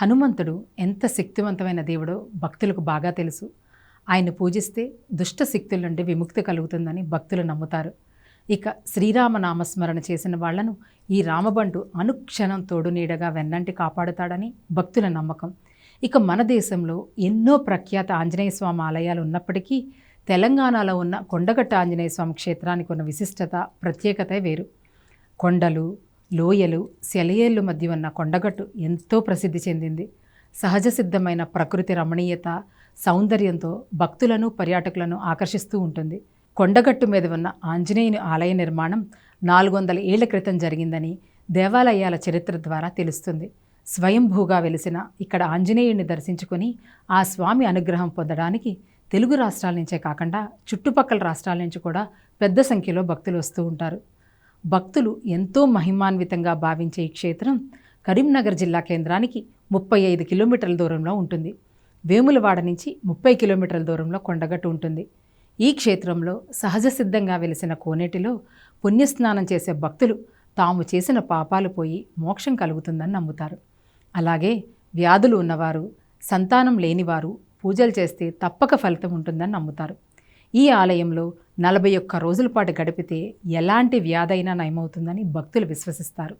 హనుమంతుడు ఎంత శక్తివంతమైన దేవుడో భక్తులకు బాగా తెలుసు. ఆయన పూజిస్తే దుష్ట శక్తుల నుండి విముక్తి కలుగుతుందని భక్తులు నమ్ముతారు. ఇక శ్రీరామ నామస్మరణ చేసిన వాళ్ళను ఈ రామబంటు అనుక్షణం తోడు నీడగా వెన్నంటి కాపాడుతాడని భక్తుల నమ్మకం. ఇక మన దేశంలో ఎన్నో ప్రఖ్యాత ఆంజనేయ స్వామి ఆలయాలు ఉన్నప్పటికీ తెలంగాణలో ఉన్న కొండగట్ట ఆంజనేయ స్వామి క్షేత్రానికి ఉన్న విశిష్టత ప్రత్యేకత వేరు. కొండలు లోయలు సెలయేళ్ళు మధ్య ఉన్న కొండగట్టు ఎంతో ప్రసిద్ధి చెందింది. సహజ సిద్ధమైన ప్రకృతి రమణీయత సౌందర్యంతో భక్తులను పర్యాటకులను ఆకర్షిస్తూ ఉంటుంది. కొండగట్టు మీద ఉన్న ఆంజనేయుని ఆలయ నిర్మాణం నాలుగు వందల ఏళ్ళ క్రితం జరిగిందని దేవాలయాల చరిత్ర ద్వారా తెలుస్తుంది. స్వయంభూగా వెలిసిన ఇక్కడ ఆంజనేయుడిని దర్శించుకొని ఆ స్వామి అనుగ్రహం పొందడానికి తెలుగు రాష్ట్రాల నుంచే కాకుండా చుట్టుపక్కల రాష్ట్రాల నుంచి కూడా పెద్ద సంఖ్యలో భక్తులు వస్తూ ఉంటారు. భక్తులు ఎంతో మహిమాన్వితంగా భావించే ఈ క్షేత్రం కరీంనగర్ జిల్లా కేంద్రానికి ముప్పై ఐదు కిలోమీటర్ల దూరంలో ఉంటుంది. వేములవాడ నుంచి ముప్పై కిలోమీటర్ల దూరంలో కొండగట్టు ఉంటుంది. ఈ క్షేత్రంలో సహజ సిద్ధంగా వెలిసిన కోనేటిలో పుణ్యస్నానం చేసే భక్తులు తాము చేసిన పాపాలు పోయి మోక్షం కలుగుతుందని నమ్ముతారు. అలాగే వ్యాధులు ఉన్నవారు సంతానం లేనివారు పూజలు చేస్తే తప్పక ఫలితం ఉంటుందని నమ్ముతారు. ఈ ఆలయంలో నలభై ఒక్క రోజుల పాటు గడిపితే ఎలాంటి వ్యాధైనా నయమవుతుందని భక్తులు విశ్వసిస్తారు.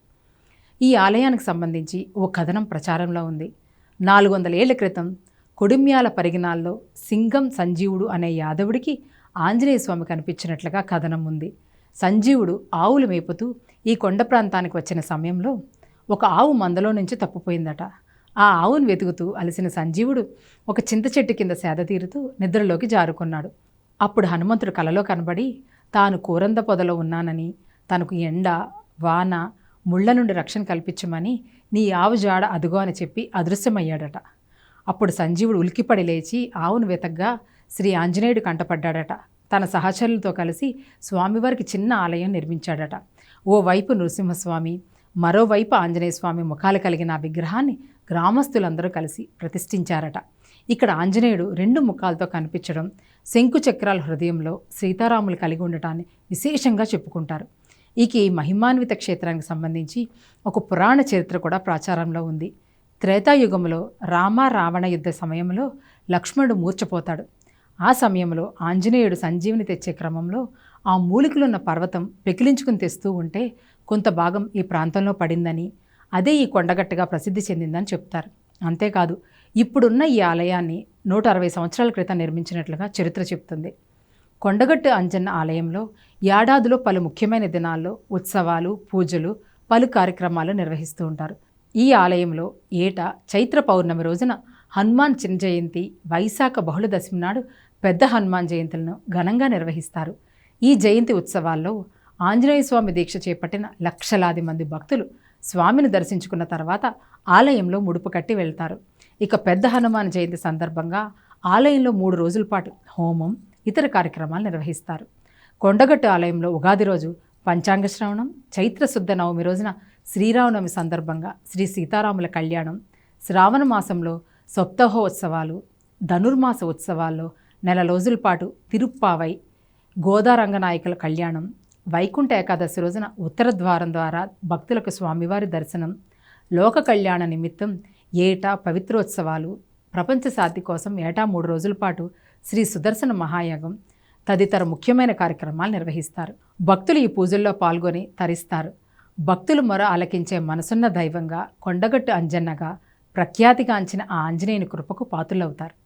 ఈ ఆలయానికి సంబంధించి ఓ కథనం ప్రచారంలో ఉంది. నాలుగు వందల ఏళ్ళ క్రితం కొడుమ్యాల పరిగణాల్లో సింగం సంజీవుడు అనే యాదవుడికి ఆంజనేయ స్వామి కనిపించినట్లుగా కథనం ఉంది. సంజీవుడు ఆవులు మేపుతూ ఈ కొండ ప్రాంతానికి వచ్చిన సమయంలో ఒక ఆవు మందలో నుంచి తప్పిపోయిందట. ఆ ఆవును వెతుకుతూ అలసిన సంజీవుడు ఒక చింత చెట్టు కింద సేద తీరుతూ నిద్రలోకి జారుకున్నాడు. అప్పుడు హనుమంతుడు కలలో కనబడి తాను కూరంద పొదలో ఉన్నానని తనకు ఎండ వాన ముళ్ళ నుండి రక్షణ కల్పించమని నీ ఆవు జాడ అదుగో అని చెప్పి అదృశ్యమయ్యాడట. అప్పుడు సంజీవుడు ఉలికిపడి లేచి ఆవును వెతగ్గా శ్రీ ఆంజనేయుడు కంటపడ్డాడట. తన సహచరులతో కలిసి స్వామివారికి చిన్న ఆలయం నిర్మించాడట. ఓవైపు నృసింహస్వామి మరోవైపు ఆంజనేయ స్వామి ముఖాలు కలిగిన ఆ విగ్రహాన్ని గ్రామస్తులందరూ కలిసి ప్రతిష్ఠించారట. ఇక్కడ ఆంజనేయుడు రెండు ముఖాలతో కనిపించడం శంకు చక్రాల హృదయంలో సీతారాములు కలిగి ఉండటాన్ని విశేషంగా చెప్పుకుంటారు. ఇక ఈ మహిమాన్విత క్షేత్రానికి సంబంధించి ఒక పురాణ చరిత్ర కూడా ప్రాచారంలో ఉంది. త్రేతాయుగంలో రామ రావణ యుద్ధ సమయంలో లక్ష్మణుడు మూర్చపోతాడు ఆ సమయంలో ఆంజనేయుడు సంజీవిని తెచ్చే క్రమంలో ఆ మూలికలున్న పర్వతం పెకిలించుకుని తెస్తూ ఉంటే కొంత భాగం ఈ ప్రాంతంలో పడిందని అదే ఈ కొండగట్టుగా ప్రసిద్ధి చెందిందని చెప్తారు. అంతేకాదు ఇప్పుడున్న ఈ ఆలయాన్ని నూట అరవై సంవత్సరాల క్రితం నిర్మించినట్లుగా చరిత్ర చెబుతుంది కొండగట్టు అంజన్న ఆలయంలో ఏడాదిలో పలు ముఖ్యమైన దినాల్లో ఉత్సవాలు పూజలు పలు కార్యక్రమాలు నిర్వహిస్తూ ఉంటారు. ఈ ఆలయంలో ఏటా చైత్ర పౌర్ణమి రోజున హనుమాన్ చిన్న జయంతి వైశాఖ బహుళ దశమి నాడు పెద్ద హనుమాన్ జయంతులను ఘనంగా నిర్వహిస్తారు. ఈ జయంతి ఉత్సవాల్లో ఆంజనేయ స్వామి దీక్ష చేపట్టిన లక్షలాది మంది భక్తులు స్వామిని దర్శించుకున్న తర్వాత ఆలయంలో ముడుపు కట్టి వెళ్తారు. ఇక పెద్ద హనుమాన్ జయంతి సందర్భంగా ఆలయంలో మూడు రోజుల పాటు హోమం ఇతర కార్యక్రమాలు నిర్వహిస్తారు. కొండగట్టు ఆలయంలో ఉగాది రోజు పంచాంగ శ్రవణం చైత్రశుద్ధ నవమి రోజున శ్రీరామనవమి సందర్భంగా శ్రీ సీతారాముల కళ్యాణం శ్రావణ మాసంలో సప్తహోత్సవాలు ధనుర్మాస ఉత్సవాల్లో నెల రోజుల పాటు తిరుప్పావై గోదారంగనాయకుల కళ్యాణం వైకుంఠ ఏకాదశి రోజున ఉత్తర ద్వారం ద్వారా భక్తులకు స్వామివారి దర్శనం లోక కళ్యాణ నిమిత్తం ఏటా పవిత్రోత్సవాలు ప్రపంచ శాంతి కోసం ఏటా మూడు రోజుల పాటు శ్రీ సుదర్శన మహాయాగం తదితర ముఖ్యమైన కార్యక్రమాలు నిర్వహిస్తారు. భక్తులు ఈ పూజల్లో పాల్గొని తరిస్తారు. భక్తులు మొర ఆలకించే మనసున్న దైవంగా కొండగట్టు అంజన్నగా ప్రఖ్యాతిగాంచిన ఆ ఆంజనేయుని కృపకు పాతులవుతారు